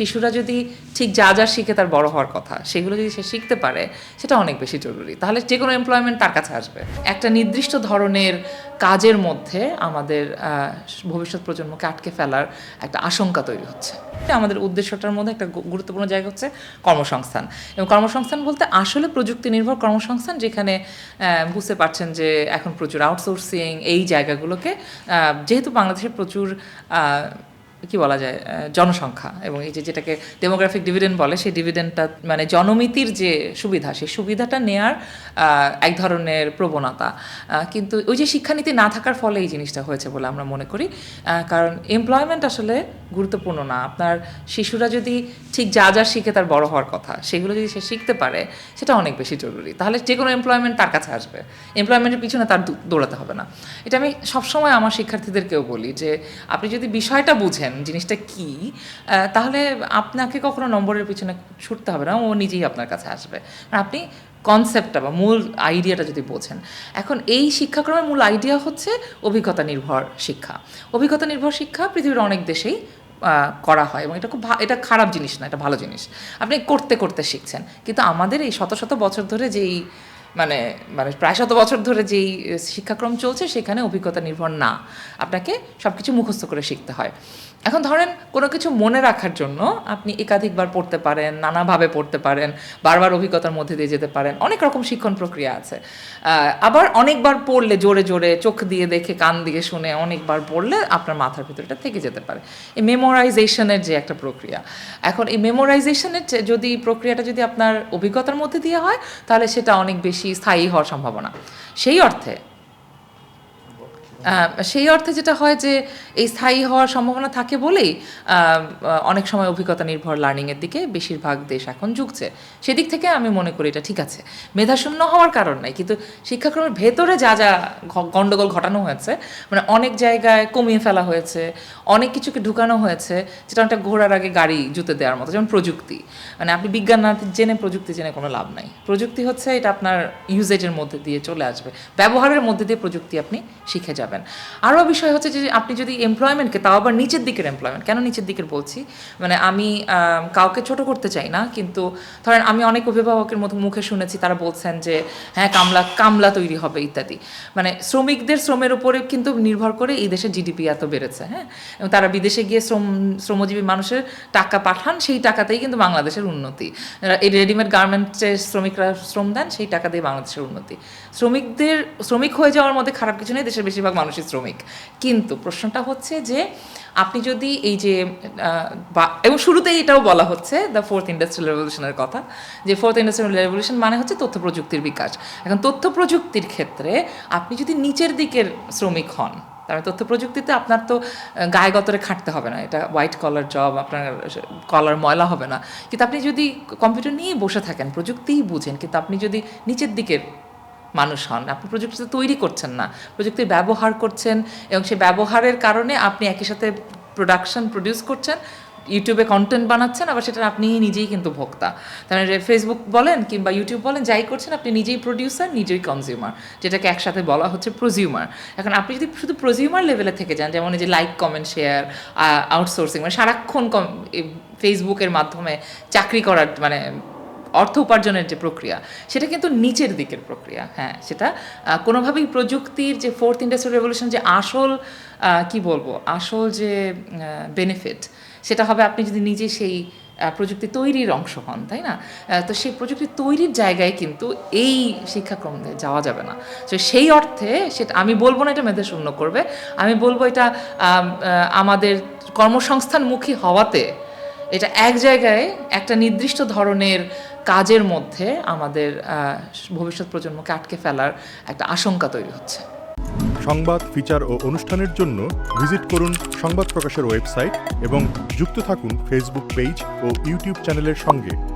শিশুরা যদি ঠিক যা যা শিখে তার বড় হওয়ার কথা, সেগুলো যদি সে শিখতে পারে, সেটা অনেক বেশি জরুরি। তাহলে যে কোনো এমপ্লয়মেন্ট তার কাছে আসবে। একটা নির্দিষ্ট ধরনের কাজের মধ্যে আমাদের ভবিষ্যৎ প্রজন্মকে আটকে ফেলার একটা আশঙ্কা তৈরি হচ্ছে। আমাদের উদ্দেশ্যটার মধ্যে একটা গুরুত্বপূর্ণ জায়গা হচ্ছে কর্মসংস্থান। এবং কর্মসংস্থান বলতে আসলে প্রযুক্তি নির্ভর কর্মসংস্থান যেখানে বুঝতে পারছেন যে এখন প্রচুর আউটসোর্সিং এই জায়গাগুলোকে যেহেতু বাংলাদেশে প্রচুর কি বলা যায় জনসংখ্যা এবং এই যে যেটাকে ডেমোগ্রাফিক ডিভিডেন্ড বলে, সেই ডিভিডেন্ডটা মানে জনমিতির যে সুবিধা, সেই সুবিধাটা নেয়ার এক ধরনের প্রবণতা। কিন্তু ওই যে শিক্ষানীতি না থাকার ফলে এই জিনিসটা হয়েছে বলে আমরা মনে করি। কারণ এমপ্লয়মেন্ট আসলে গুরুত্বপূর্ণ না। আপনার শিশুরা যদি ঠিক যা যা শিখে তার বড় হওয়ার কথা, সেগুলো যদি সে শিখতে পারে, সেটা অনেক বেশি জরুরি। তাহলে যে কোনো এমপ্লয়মেন্ট তার কাছে আসবে। এমপ্লয়মেন্টের পিছনে তার দৌড়াতে হবে না। এটা আমি সবসময় আমার শিক্ষার্থীদেরকেও বলি যে, আপনি যদি বিষয়টা বুঝেন জিনিসটা কি তাহলে আপনাকে কখনো নম্বরের পিছনে ছুটতে হবে না, ও নিজেই আপনার কাছে আসবে। আপনি কনসেপ্টটা বা মূল আইডিয়াটা যদি বোঝেন, এখন এই শিক্ষাক্রমের মূল আইডিয়া হচ্ছে অভিজ্ঞতা নির্ভর শিক্ষা। অভিজ্ঞতা নির্ভর শিক্ষা পৃথিবীর অনেক দেশেই করা হয় এবং এটা খুব এটা খারাপ জিনিস না, এটা ভালো জিনিস। আপনি করতে করতে শিখছেন। কিন্তু আমাদের এই শত শত বছর ধরে যেই মানে মানে প্রায় শত বছর ধরে যেই শিক্ষাক্রম চলছে, সেখানে অভিজ্ঞতা নির্ভর না। আপনাকে সব কিছু মুখস্থ করে শিখতে হয়। এখন ধরেন কোনো কিছু মনে রাখার জন্য আপনি একাধিকবার পড়তে পারেন, নানাভাবে পড়তে পারেন, বারবার অভিজ্ঞতার মধ্যে দিয়ে যেতে পারেন, অনেক রকম শিক্ষণ প্রক্রিয়া আছে। আবার অনেকবার পড়লে জোরে জোরে চোখ দিয়ে দেখে, কান দিয়ে শুনে অনেকবার পড়লে আপনার মাথার ভিতরটা থেকে যেতে পারে। এই মেমোরাইজেশনের যে একটা প্রক্রিয়া। এখন এই মেমোরাইজেশনের যদি প্রক্রিয়াটা যদি আপনার অভিজ্ঞতার মধ্যে দিয়ে হয়, তাহলে সেটা অনেক বেশি স্থায়ী হওয়ার সম্ভাবনা। সেই অর্থে সেই অর্থে যেটা হয় যে এই স্থায়ী হওয়ার সম্ভাবনা থাকে বলেই অনেক সময় অভিজ্ঞতা নির্ভর লার্নিংয়ের দিকে বেশিরভাগ দেশ এখন ঝুঁকছে। সেদিক থেকে আমি মনে করি এটা ঠিক আছে। মেধাশূন্য হওয়ার কারণ নাই, কিন্তু শিক্ষাক্রমের ভেতরে যা যা গণ্ডগোল ঘটানো হয়েছে মানে অনেক জায়গায় কমিয়ে ফেলা হয়েছে, অনেক কিছুকে ঢুকানো হয়েছে, যেটা একটা ঘোড়ার আগে গাড়ি জুতে দেওয়ার মতো, যেমন প্রযুক্তি। মানে আপনি বিজ্ঞান না জেনে প্রযুক্তি জেনে কোনো লাভ নাই। প্রযুক্তি হচ্ছে এটা আপনার ইউজেজের মধ্যে দিয়ে চলে আসবে। ব্যবহারের মধ্যে দিয়ে প্রযুক্তি আপনি শিখে যাবেন। আরও বিষয় হচ্ছে যে আপনি যদি এমপ্লয়মেন্টকে তাও আবার নিচের দিকের এমপ্লয়মেন্ট কেন নিচের দিকের বলছি? মানে আমি কাউকে ছোট করতে চাই না, কিন্তু ধরেন আমি অনেক অভিভাবকের মতো মুখে শুনেছি, তারা বলছেন যে হ্যাঁ কামলা কামলা তৈরি হবে, ইত্যাদি। মানে শ্রমিকদের শ্রমের উপরে কিন্তু নির্ভর করে এই দেশের জিডিপি এত বেড়েছে হ্যাঁ? এবং তারা বিদেশে গিয়ে শ্রম, শ্রমজীবী মানুষের টাকা পাঠান, সেই টাকাতেই কিন্তু বাংলাদেশের উন্নতি। এই রেডিমেড গার্মেন্টসে শ্রমিকরা শ্রম দেন, সেই টাকা দিয়ে বাংলাদেশের উন্নতি। শ্রমিকদের, শ্রমিক হয়ে যাওয়ার মধ্যে খারাপ কিছু নেই, দেশের বেশিরভাগ মানুষই শ্রমিক। কিন্তু প্রশ্নটা হচ্ছে যে, আপনি যদি এই যে এবং শুরুতেই এটাও বলা হচ্ছে দ্য ফোর্থ ইন্ডাস্ট্রিয়াল রেভলিউশনের কথা, যে ফোর্থ ইন্ডাস্ট্রিয়াল রেভলিউশন মানে হচ্ছে তথ্য প্রযুক্তির বিকাশ। এখন তথ্য প্রযুক্তির ক্ষেত্রে আপনি যদি নিচের দিকের শ্রমিক হন তার তথ্য প্রযুক্তিতে আপনার তো গায়ে গতরে খাটতে হবে না। এটা হোয়াইট কলার জব আপনার কলার ময়লা হবে না। কিন্তু আপনি যদি কম্পিউটার নিয়ে বসে থাকেন, প্রযুক্তিই বুঝেন, কিন্তু আপনি যদি নিচের দিকের মানুষ হন। আপনি প্রযুক্তি তৈরি করছেন না। প্রযুক্তির ব্যবহার করছেন এবং সেই ব্যবহারের কারণে আপনি একই সাথে প্রোডাকশন প্রডিউস করছেন ইউটিউবে কন্টেন্ট বানাচ্ছেন, আবার সেটা আপনি নিজেই কিন্তু ভোক্তা। তাহলে ফেসবুক বলেন কিংবা ইউটিউব বলেন, যাই করছেন, আপনি নিজেই প্রডিউসার নিজেই কনজিউমার যেটাকে একসাথে বলা হচ্ছে প্রজিউমার এখন আপনি যদি শুধু প্রজিউমার লেভেলে থেকে যান, যেমন এই যে লাইক কমেন্ট শেয়ার আউটসোর্সিং মানে সারাক্ষণ কম ফেসবুকের মাধ্যমে চাকরি করার মানে অর্থ উপার্জনের যে প্রক্রিয়া, সেটা কিন্তু নিচের দিকের প্রক্রিয়া। হ্যাঁ সেটা কোনোভাবেই প্রযুক্তির যে ফোর্থ ইন্ডাস্ট্রিয়াল রেভলিউশন যে আসল কি বলব, আসল যে বেনিফিট সেটা হবে আপনি যদি নিজে সেই প্রযুক্তি তৈরির অংশ হন, তাই না? তো সেই প্রযুক্তি তৈরির জায়গায় কিন্তু এই শিক্ষাক্রম যাওয়া যাবে না। তো সেই অর্থে সেটা, আমি বলব না এটা মেধা শূন্য করবে, আমি বলব এটা আমাদের কর্মসংস্থানমুখী হওয়াতে এটা এক জায়গায় একটা নির্দিষ্ট ধরনের কাজের মধ্যে আমাদের ভবিষ্যৎ প্রজন্মকে আটকে ফেলার একটা আশঙ্কা তৈরি হচ্ছে। সংবাদ, ফিচার ও অনুষ্ঠানের জন্য ভিজিট করুন সংবাদ প্রকাশের ওয়েবসাইট এবং যুক্ত থাকুন ফেসবুক পেজ ও ইউটিউব চ্যানেলের সঙ্গে।